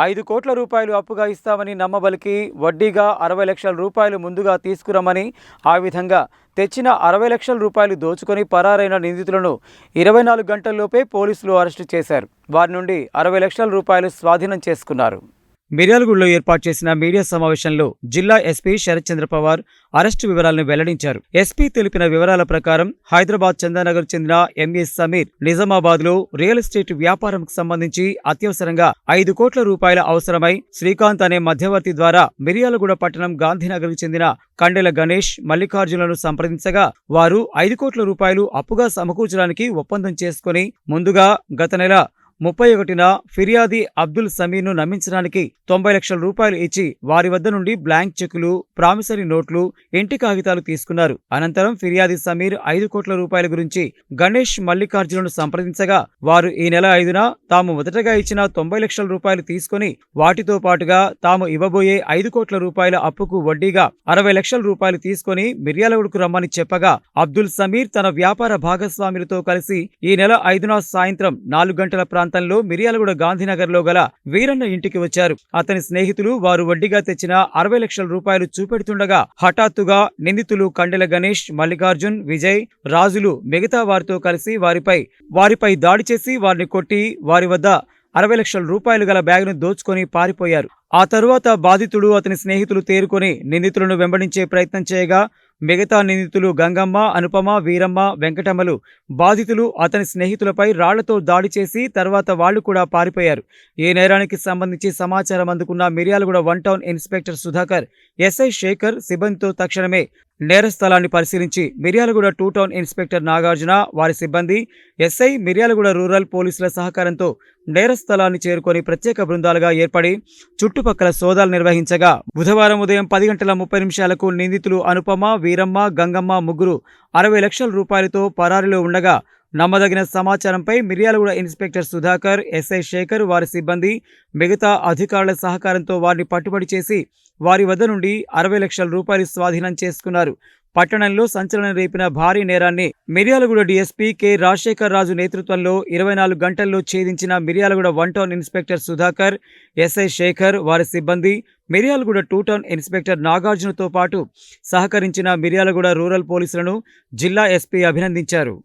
ఐదు కోట్ల రూపాయలు అప్పుగా ఇస్తామని నమ్మబలికి వడ్డీగా అరవై లక్షల రూపాయలు ముందుగా తీసుకురమ్మని ఆ విధంగా తెచ్చిన అరవై లక్షల రూపాయలు దోచుకొని పరారైన నిందితులను ఇరవై నాలుగు గంటల్లోపే పోలీసులు అరెస్టు చేశారు. వారి నుండి అరవై లక్షల రూపాయలు స్వాధీనం చేసుకున్నారు. మిర్యాలగూడలో ఏర్పాటు చేసిన మీడియా సమావేశంలో జిల్లా ఎస్పీ శరత్చంద్ర పవార్ అరెస్టు వివరాలను వెల్లడించారు. ఎస్పీ తెలిపిన వివరాల ప్రకారం హైదరాబాద్ చందానగర్ చెందిన ఎంఎస్ సమీర్ నిజామాబాద్లో రియల్ ఎస్టేట్ వ్యాపారంకు సంబంధించి అత్యవసరంగా ఐదు కోట్ల రూపాయల అవసరమై శ్రీకాంత్ అనే మధ్యవర్తి ద్వారా మిర్యాలగూడ పట్టణం గాంధీనగర్కు చెందిన కండెల గణేష్ మల్లికార్జునను సంప్రదించగా వారు ఐదు కోట్ల రూపాయలు అప్పుగా సమకూర్చడానికి ఒప్పందం చేసుకుని ముందుగా గత నెల ముప్పై ఒకటిన ఫిర్యాది అబ్దుల్ సమీర్ను నమ్మించడానికి తొంభై లక్షల రూపాయలు ఇచ్చి వారి వద్ద నుండి బ్లాంక్ చెక్కులు ప్రామిసరీ నోట్లు ఇంటి కాగితాలు తీసుకున్నారు. అనంతరం ఫిర్యాది సమీర్ ఐదు కోట్ల రూపాయల గురించి గణేష్ మల్లికార్జునను సంప్రదించగా వారు ఈ నెల ఐదున తాము మొదటగా ఇచ్చిన తొంభై లక్షల రూపాయలు తీసుకుని వాటితో పాటుగా తాము ఇవ్వబోయే ఐదు కోట్ల రూపాయల అప్పుకు వడ్డీగా అరవై లక్షల రూపాయలు తీసుకుని మిర్యాలగూడకు రమ్మని చెప్పగా అబ్దుల్ సమీర్ తన వ్యాపార భాగస్వాములతో కలిసి ఈ నెల ఐదున సాయంత్రం నాలుగు గంటల ప్రాంతంలో మిర్యాలగూడ గాంధీనగర్లో గల వీరన్న ఇంటికి వచ్చారు. అతని స్నేహితులు వారు వడ్డీగా తెచ్చిన అరవై లక్షల రూపాయలు చూపెడుతుండగా హఠాత్తుగా నిందితులు కండెల గణేష్ మల్లికార్జున్ విజయ్ రాజులు మిగతా వారితో కలిసి వారిపై వారిపై దాడి చేసి వారిని కొట్టి వారి వద్ద అరవై లక్షల రూపాయలు గల బ్యాగును దోచుకొని పారిపోయారు. ఆ తరువాత బాధితుడు అతని స్నేహితులు తేరుకొని నిందితులను వెంబడించే ప్రయత్నం చేయగా మిగతా నిందితులు గంగమ్మ అనుపమ వీరమ్మ వెంకటమ్మలు బాధితులు అతని స్నేహితులపై రాళ్ళతో దాడి చేసి తర్వాత వాళ్ళు కూడా పారిపోయారు. ఈ నేరానికి సంబంధించి సమాచారం అందుకున్న Miryalaguda one town inspector Sudhakar SI Sekhar సిబ్బందితో తక్షణమే నేర స్థలాన్ని పరిశీలించి Miryalaguda two town inspector Nagarjuna వారి సిబ్బంది ఎస్ఐ మిర్యాలగూడ రూరల్ పోలీసుల సహకారంతో నేర స్థలాన్ని చేరుకొని ప్రత్యేక బృందాలుగా ఏర్పడి చుట్టుపక్కల సోదాలు నిర్వహించగా బుధవారం ఉదయం పది గంటల ముప్పై నిమిషాలకు నిందితులు అనుపమ వీరమ్మ గంగమ్మ ముగ్గురు అరవై లక్షల రూపాయలతో పరారీలో ఉండగా నమ్మదగిన సమాచారంపై మిర్యాలగూడ ఇన్స్పెక్టర్ సుధాకర్ ఎస్ఐ శేఖర్ వారి సిబ్బంది మిగతా అధికారుల సహకారంతో వారిని పట్టుబడి చేసి వారి వద్ద నుండి అరవై లక్షల రూపాయలు స్వాధీనం చేసుకున్నారు. పట్టణంలో సంచలనం రేపిన భారీ నేరాన్ని మిర్యాలగూడ డీఎస్పీ కె. రాజశేఖర్ రాజు నేతృత్వంలో ఇరవై నాలుగు గంటల్లో ఛేదించిన Miryalaguda one town inspector Sudhakar SI Sekhar వారి సిబ్బంది మిర్యాలగూడ టూ టౌన్ ఇన్స్పెక్టర్ నాగార్జునతో పాటు సహకరించిన మిర్యాలగూడ రూరల్ పోలీసులను జిల్లా ఎస్పీ అభినందించారు.